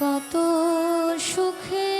কত সুখে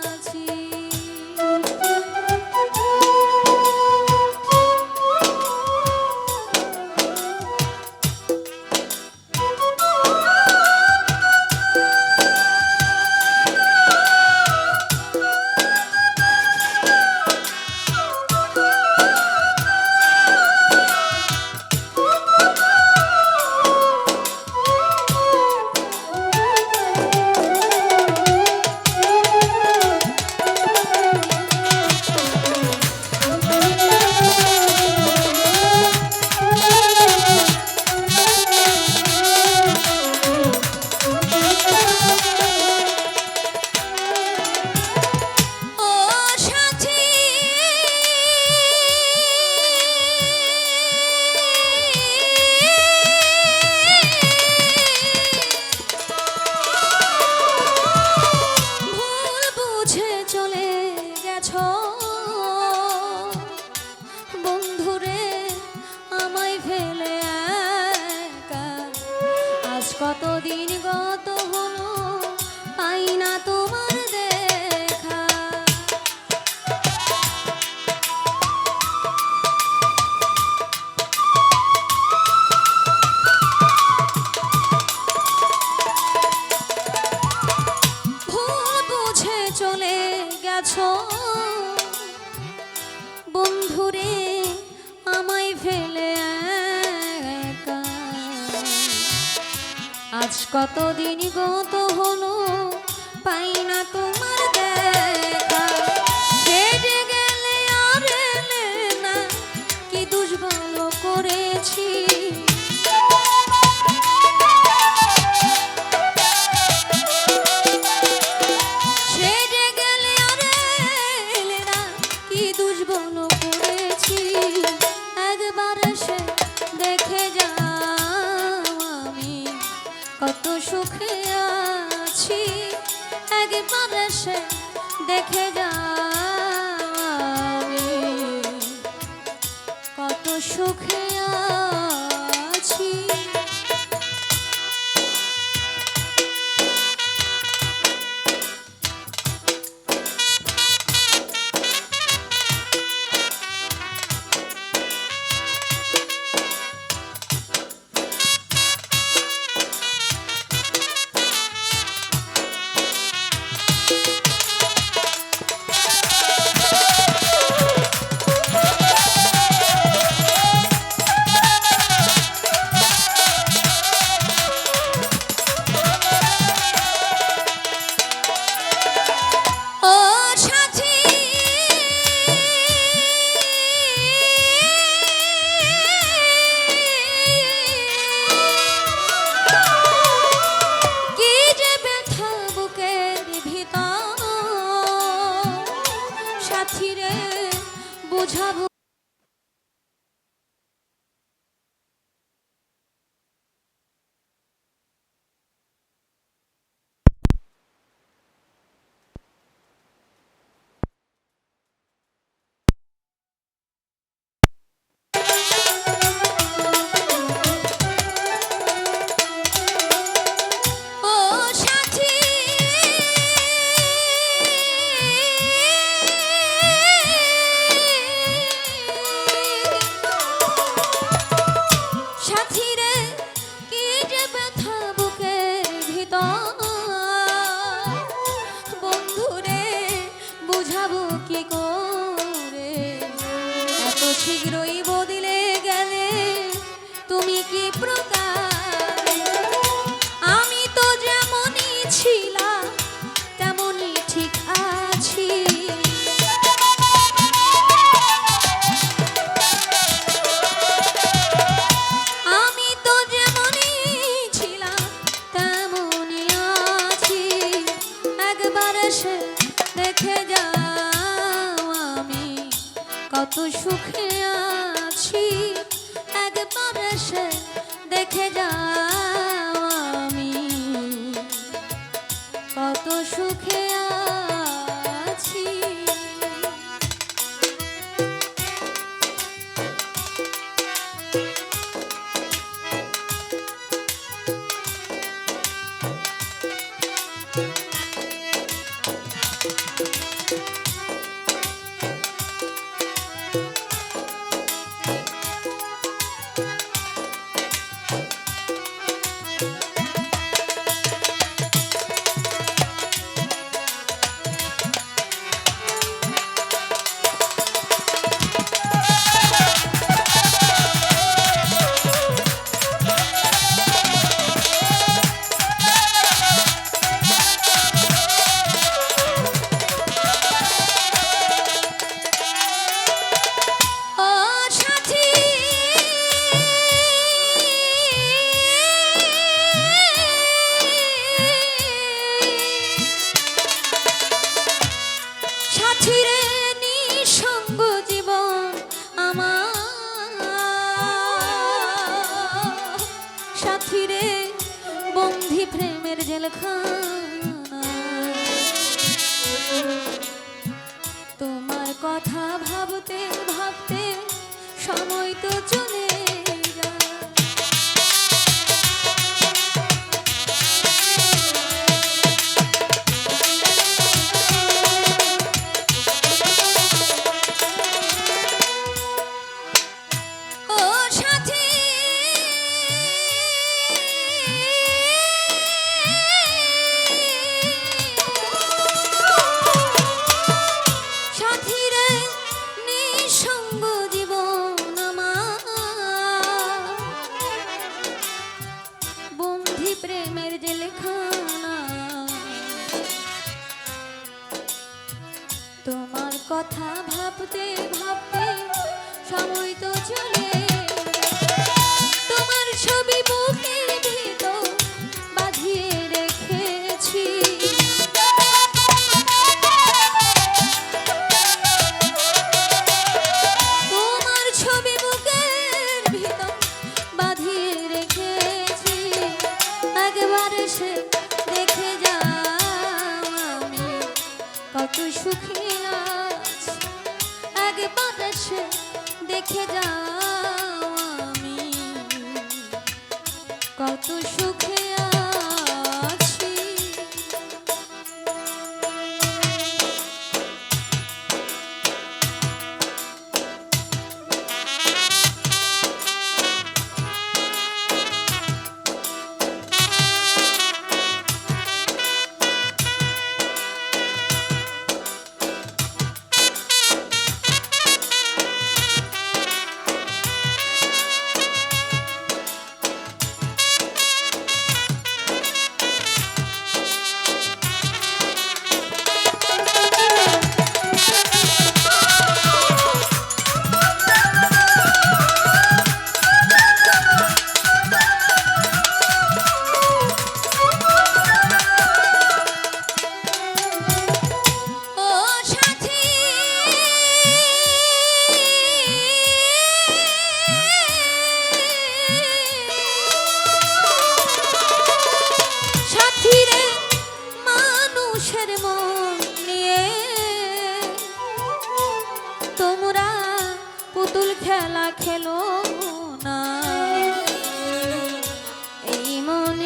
আছো বন্ধুরে আমায় ফেলে আজ কতদিন গত হলো? কত সুখে আছি। একবার সে দেখে যাবে কত সুখে পাখিরে বোঝাবো তোমার কথা ভাবতে ভাবতে সময় তো চলে সুখী আজ। একবার এসে দেখে যাও আমি। কত সুখে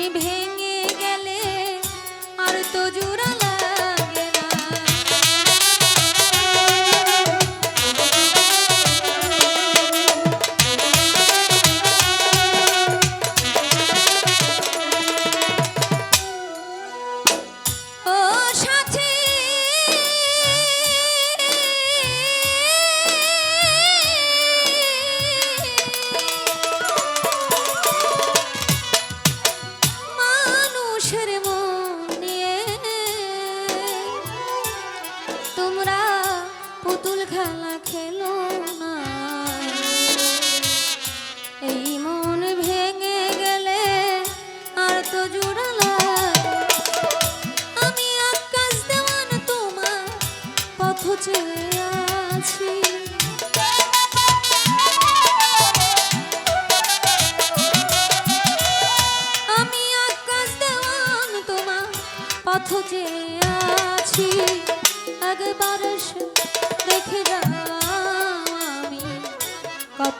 নিভে